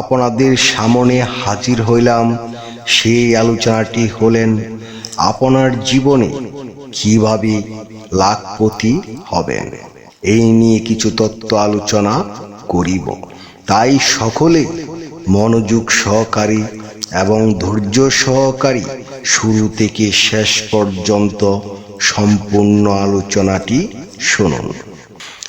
আপনাদের সামনে হাজির হইলাম। সেই আলোচনাটি হলেন, আপনার জীবনে কীভাবে লাখপতি হবেন? এই নিয়ে কিছু তত্ত্ব আলোচনা করিব। তাই সকলে মনোযোগ সহকারী এবং ধৈর্য সহকারী শুরু থেকে শেষ পর্যন্ত সম্পূর্ণ আলোচনাটি শুনুন।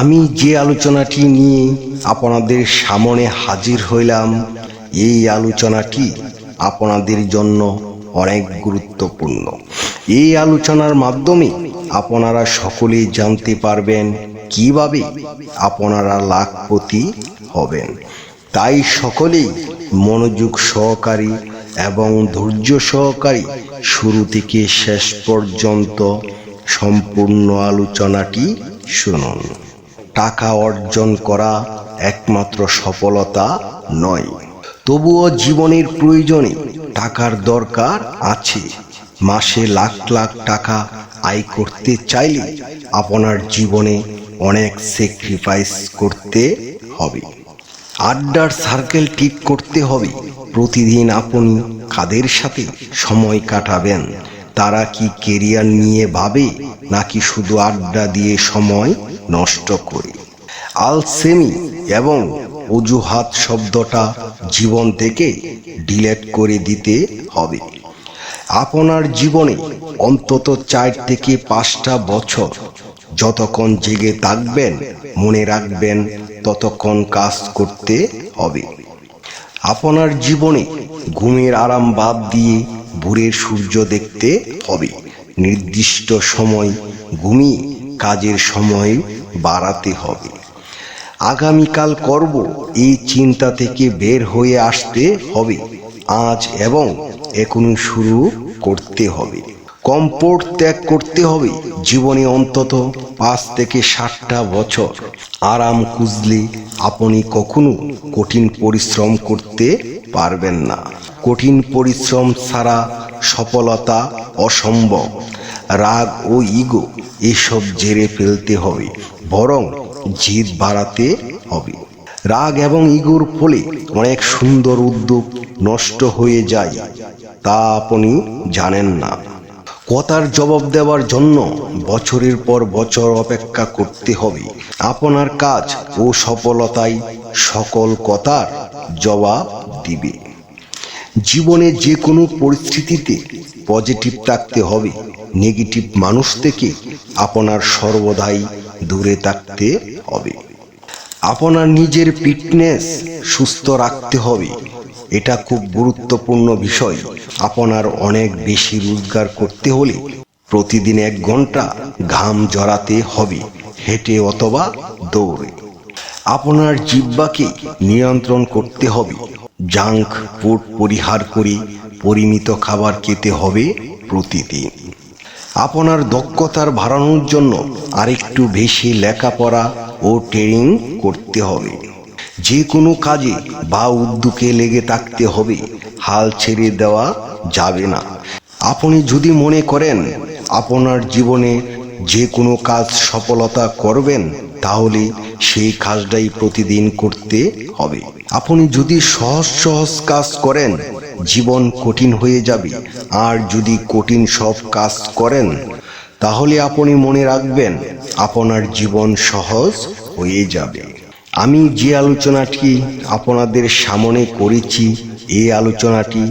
আমি যে আলোচনাটি নিয়ে আপনাদের সামনে হাজির হইলাম, এই আলোচনাটি আপনাদের জন্য অনেক গুরুত্বপূর্ণ। এই আলোচনার মাধ্যমে আপনারা সকলেই জানতে পারবেন কীভাবে আপনারা লাখপতি হবেন। তাই সকলেই মনোযোগ সহকারী এবং ধৈর্য সহকারী শুরু থেকে শেষ পর্যন্ত সম্পূর্ণ আলোচনাটি শুনুন। টাকা অর্জন করা একমাত্র সফলতা নয়। তবুও জীবনের প্রয়োজনে টাকার দরকার আছে। মাসে লাখ লাখ টাকা আয় করতে চাইলে আপনার জীবনে অনেক স্যাক্রিফাইস করতে হবে। আড্ডার সার্কেল ঠিক করতে হবে। প্রতিদিন আপনি কাদের সাথে সময় কাটাবেন? তারা কি কেরিয়ার নিয়ে ভাবে নাকি শুধু আড্ডা দিয়ে সময় নষ্ট করে। আলসেমি এবং অজুহাত শব্দটা জীবন থেকে ডিলেট করে দিতে হবে। আপনার জীবনে অন্তত চার থেকে পাঁচটা বছর যতক্ষণ জেগে থাকবেন, মনে রাখবেন, ততক্ষণ কাজ করতে হবে। আপনার জীবনে ঘুমের আরাম বাদ দিয়ে ভোরের সূর্য দেখতে হবে। নির্দিষ্ট সময় ঘুমিয়ে কাজের সময় বাড়াতে হবে। আগামীকাল করব, এই চিন্তা থেকে বের হয়ে আসতে হবে। আজ এবং এখনই শুরু করতে হবে। কম্পোর্ট ত্যাগ করতে হবে। জীবনে অন্তত পাঁচ থেকে ষাটটা বছর আরাম খুঁজলে আপনি কখনো কঠিন পরিশ্রম করতে পারবেন না। কঠিন পরিশ্রম ছাড়া সফলতা অসম্ভব। রাগ ও ইগো এসব জেরে ফেলতে হবে, বরং জিদ বাড়াতে হবে। রাগ এবং ইগোর ফলে অনেক সুন্দর উদ্যোগ নষ্ট হয়ে যায়, তা আপনি জানেন না। কথার জবাব দেওয়ার জন্য বছরের পর বছর অপেক্ষা করতে হবে। আপনার কাজ ও সফলতায় সকল কথার জবাব দিবে। জীবনে যে কোনো পরিস্থিতিতে পজিটিভ থাকতে হবে। নেগেটিভ মানুষ থেকে আপনার সর্বদাই দূরে থাকতে হবে। আপনার নিজের ফিটনেস সুস্থ রাখতে হবে। এটা খুব গুরুত্বপূর্ণ বিষয়। আপনার অনেক বেশি রোজগার করতে হলে প্রতিদিন এক ঘণ্টা ঘাম জড়াতে হবে, হেঁটে অথবা দৌড়ে। আপনার জিব্বাকে নিয়ন্ত্রণ করতে হবে। জাঙ্ক ফুড পরিহার করে পরিমিত খাবার খেতে হবে প্রতিদিন। আপনার দক্ষতার বাড়ানোর জন্য আরেকটু বেশি লেখাপড়া ও ট্রেনিং করতে হবে। যে কোনো কাজে বা উদ্যোগে লেগে থাকতে হবে। হাল ছেড়ে দেওয়া যাবে না। আপনি যদি মনে করেন আপনার জীবনে যে কোনো কাজ সফলতা করবেন, তাহলে সেই কাজটাই প্রতিদিন করতে হবে। আপনি যদি সহজ সহজ কাজ করেন, জীবন কঠিন হয়ে যাবে। আর যদি কঠিন সব কাজ করেন, তাহলে আপনি মনে রাখবেন, আপনার জীবন সহজ হয়ে যাবে। আমি যে আলোচনাটি আপনাদের সামনে করেছি, এই আলোচনাটি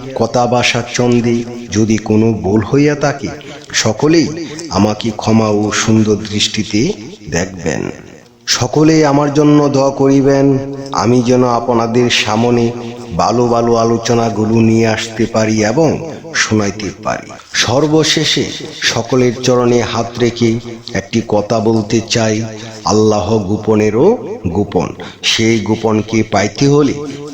কথা চন্দে যদি কোনো ভুল হইয়া থাকে, সকলেই আমাকে ক্ষমা ও সুন্দর দৃষ্টিতে দেখবেন। সকলে আমার জন্য দোয়া করিবেন, আমি যেন আপনাদের সামনে ভালো ভালো আলোচনাগুলো নিয়ে আসতে পারি এবং শোনাইতে পারি। সর্বশেষে সকলের চরণে হাত রেখে একটি কথা বলতে চাই, আল্লাহ গোপনেরও গোপন। সেই গোপনকে পাইতে হলে